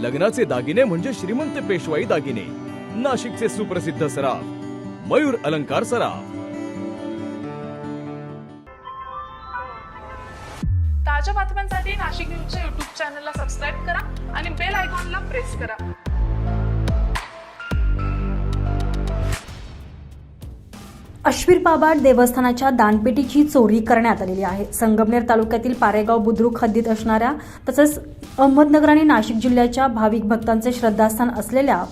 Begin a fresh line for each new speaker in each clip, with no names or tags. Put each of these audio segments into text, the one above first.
लग्नाचे दागिने म्हणजे श्रीमंत पेशवाई दागिने. नाशिकचे सुप्रसिद्ध सराफ मयूर अलंकार सराफ.
ताज्या बातम्यांसाठी नाशिक न्यूजच्या युट्यूब चॅनलला सबस्क्राईब करा आणि बेल आयकॉनला प्रेस करा.
अश्वीर बाबा देवस्थानाच्या दानपेटीची चोरी करण्यात आलेली आहे. संगमनेर तालुक्यातील पारेगाव बुद्रुक हद्दीत असणाऱ्या तसंच अहमदनगर आणि नाशिक जिल्ह्याच्या भाविक भक्तांचे श्रद्धास्थान असलेल्या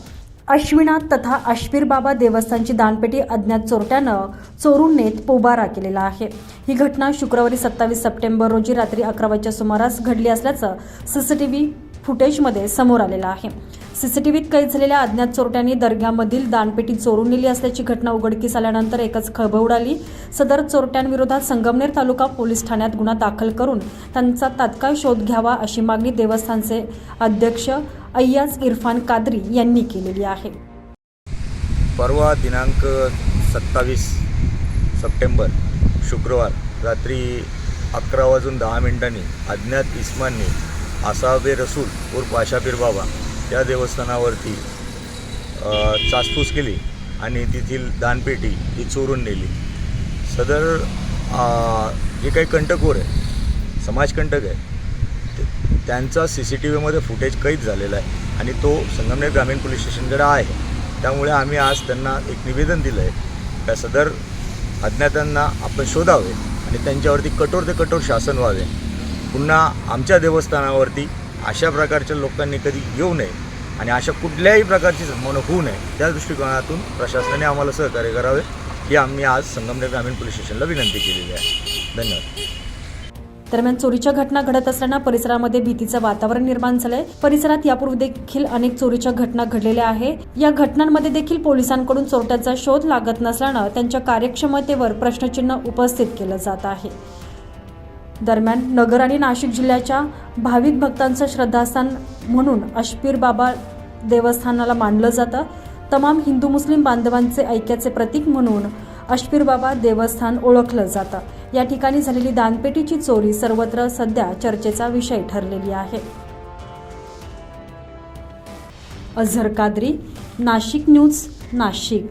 अश्विनाथ तथा अश्वीर बाबा देवस्थानची दानपेटी अज्ञात चोरट्यानं चोरून नेत पोबारा केलेला आहे. ही घटना शुक्रवारी सत्तावीस सप्टेंबर रोजी रात्री अकरा वाजच्या सुमारास घडली असल्याचं सीसीटीव्ही फुटेजमध्ये समोर आलेलं आहे. सीसीटीव्हीत कैद झालेल्या अज्ञात चोरट्यांनी दर्ग्यामधील दानपेटी चोरून नेली असल्याची घटना उघडकीस आल्यानंतर एकच खळबळ उडाली. सदर चोरट्यांविरोधात संगमनेर तालुका पोलीस ठाण्यात गुन्हा दाखल करून त्यांचा तात्काळ शोध घ्यावा अशी मागणी देवस्थानचे अध्यक्ष अय्याज इरफान कादरी यांनी केलेली आहे.
परवा दिनांक सत्तावीस सप्टेंबर शुक्रवार रात्री अकरा वाजून दहा मिनिटांनी अज्ञात इस्मांनी आसाबे रसूल उर्फ आशापीर बाबा त्या देवस्थानावरती चासपूस केली आणि तेथील दानपेटी ही चोरून नेली. सदर जे काही कंटकवर आहे समाजकंटक आहे त्यांचा सी सी टी व्हीमध्ये फुटेज कैद झालेला आहे आणि तो संगमनेर ग्रामीण पोलीस स्टेशनकडे आहे. त्यामुळे आम्ही आज त्यांना एक निवेदन दिलं आहे त्या सदर अज्ञातांना आपण शोधावे आणि त्यांच्यावरती कठोर ते कठोर शासन व्हावे. पुन्हा आमच्या देवस्थानावरती अशा प्रकारच्या लोकांनी कधी येऊ नये आणि अशा कुठल्याही प्रकारची जमवणूक होऊ नये त्या दृष्टिकोनातून प्रशासनाने आम्हाला सहकार्य करावे ही आम्ही आज संगमनेर ग्रामीण पोलीस स्टेशनला विनंती केलेली आहे. धन्यवाद.
दरम्यान चोरीच्या घटना घडत असताना परिसरामध्ये भीतीचं वातावरण निर्माण झालंय. परिसरात यापूर्वी देखील अनेक चोरीच्या घटना घडलेल्या आहे. या घटनांमध्ये देखील पोलिसांकडून चोरट्यांचा शोध लागत नसल्यानं त्यांच्या कार्यक्षमतेवर प्रश्नचिन्ह उपस्थित केलं जात आहे. दरम्यान नगर आणि नाशिक जिल्ह्याच्या भाविक भक्तांचं श्रद्धास्थान म्हणून अश्पीर बाबा देवस्थानाला मानलं जातं. तमाम हिंदू मुस्लिम बांधवांचे ऐक्याचे प्रतीक म्हणून अश्पीर बाबा देवस्थान ओळखलं जातं. या ठिकाणी झालेली दानपेटीची चोरी सर्वत्र सध्या चर्चेचा विषय ठरलेली आहे. अझर कादरी नाशिक न्यूज नाशिक.